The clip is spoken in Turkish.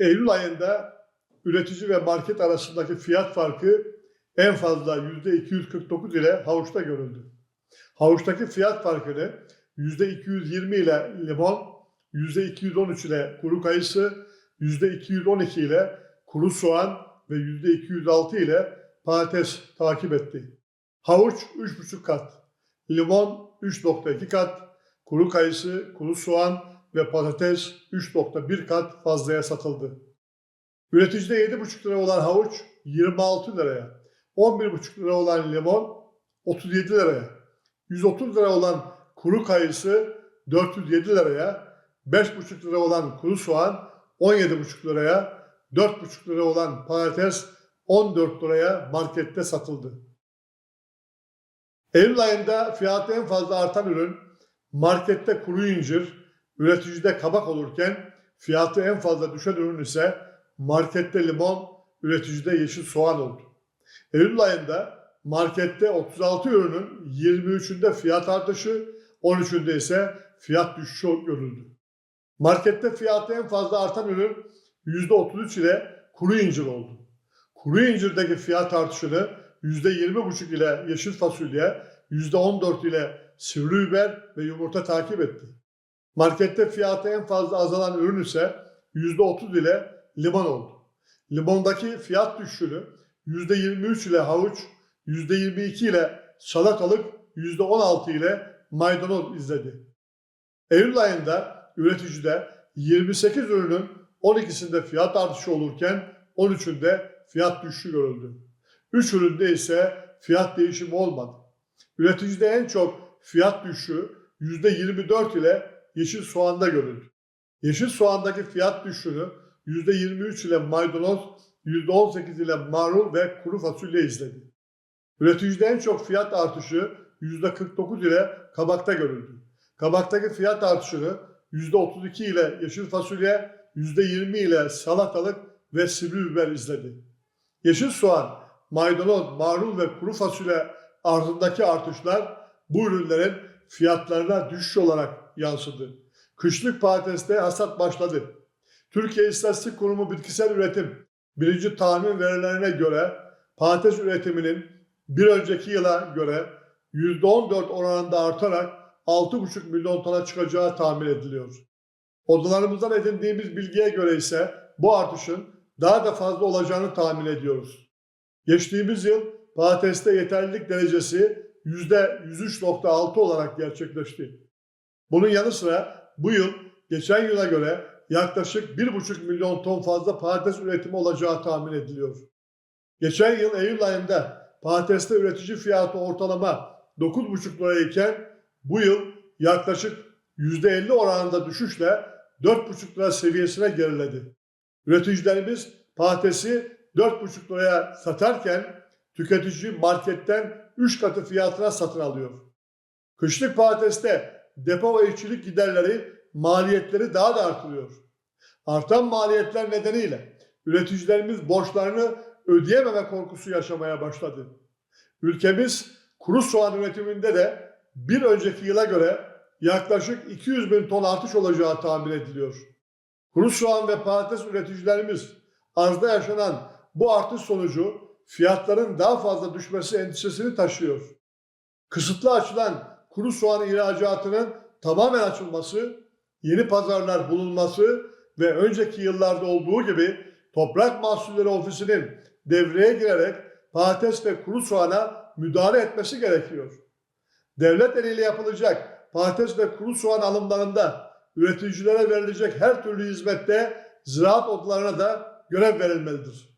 Eylül ayında üretici ve market arasındaki fiyat farkı en fazla %249 ile havuçta görüldü. Havuçtaki fiyat farkını %220 ile limon, %213 ile kuru kayısı, %212 ile kuru soğan ve %206 ile patates takip etti. Havuç 3,5 kat, limon 3,2 kat, kuru kayısı, kuru soğan ve patates 3,1 kat fazlaya satıldı. Üreticide 7,5 lira olan havuç 26 liraya, 11,5 lira olan limon 37 liraya, 130 lira olan kuru kayısı 407 liraya, 5,5 lira olan kuru soğan 17,5 liraya, 4,5 lira olan patates 14 liraya markette satıldı. Eylül ayında fiyatı en fazla artan ürün markette kuru incir, üreticide kabak olurken fiyatı en fazla düşen ürün ise markette limon, üreticide yeşil soğan oldu. Eylül ayında markette 36 ürünün 23'ünde fiyat artışı, 13'ünde ise fiyat düşüşü görüldü. Markette fiyatı en fazla artan ürün %33 ile kuru incir oldu. Kuru incirdeki fiyat artışını %20,5 ile yeşil fasulye, %14 ile sivri biber ve yumurta takip etti. Markette fiyatı en fazla azalan ürün ise %30 ile limon oldu. Limondaki fiyat düşüşünü %23 ile havuç, %22 ile salatalık, %16 ile maydanoz izledi. Eylül ayında üreticide 28 ürünün 12'sinde fiyat artışı olurken 13'ünde fiyat düşüşü görüldü. 3 üründe ise fiyat değişimi olmadı. Üreticide en çok fiyat düşüşü %24 ile yeşil soğanda görüldü. Yeşil soğandaki fiyat düşüşünü %23 ile maydanoz, %18 ile marul ve kuru fasulye izledi. Üreticide en çok fiyat artışı %49 ile kabakta görüldü. Kabaktaki fiyat artışını %32 ile yeşil fasulye, %20 ile salatalık ve sivri biber izledi. Yeşil soğan, maydanoz, marul ve kuru fasulye arzındaki artışlar bu ürünlerin fiyatlarına düşüş olarak yansıdı. Kışlık patateste hasat başladı. Türkiye İstatistik Kurumu Bitkisel Üretim birinci tahmin verilerine göre patates üretiminin bir önceki yıla göre %14 oranında artarak 6,5 milyon tona çıkacağı tahmin ediliyor. Odalarımızdan edindiğimiz bilgiye göre ise bu artışın daha da fazla olacağını tahmin ediyoruz. Geçtiğimiz yıl patateste yeterlilik derecesi %103.6 olarak gerçekleşti. Bunun yanı sıra bu yıl geçen yıla göre yaklaşık 1,5 milyon ton fazla patates üretimi olacağı tahmin ediliyor. Geçen yıl Eylül ayında patateste üretici fiyatı ortalama 9,5 lirayken bu yıl yaklaşık %50 oranında düşüşle 4,5 lira seviyesine geriledi. Üreticilerimiz patatesi 4,5 liraya satarken tüketici marketten 3 katı fiyatına satın alıyor. Kışlık patateste depo ve işçilik giderleri maliyetleri daha da artırıyor. Artan maliyetler nedeniyle üreticilerimiz borçlarını ödeyememe korkusu yaşamaya başladı. Ülkemiz kuru soğan üretiminde de bir önceki yıla göre yaklaşık 200 bin ton artış olacağı tahmin ediliyor. Kuru soğan ve patates üreticilerimiz arzda yaşanan bu artış sonucu fiyatların daha fazla düşmesi endişesini taşıyor. Kısıtlı açılan kuru soğan ihracatının tamamen açılması, yeni pazarlar bulunması ve önceki yıllarda olduğu gibi Toprak Mahsulleri Ofisi'nin devreye girerek patates ve kuru soğana müdahale etmesi gerekiyor. Devlet eliyle yapılacak patates ve kuru soğan alımlarında üreticilere verilecek her türlü hizmette ziraat odalarına da görev verilmelidir.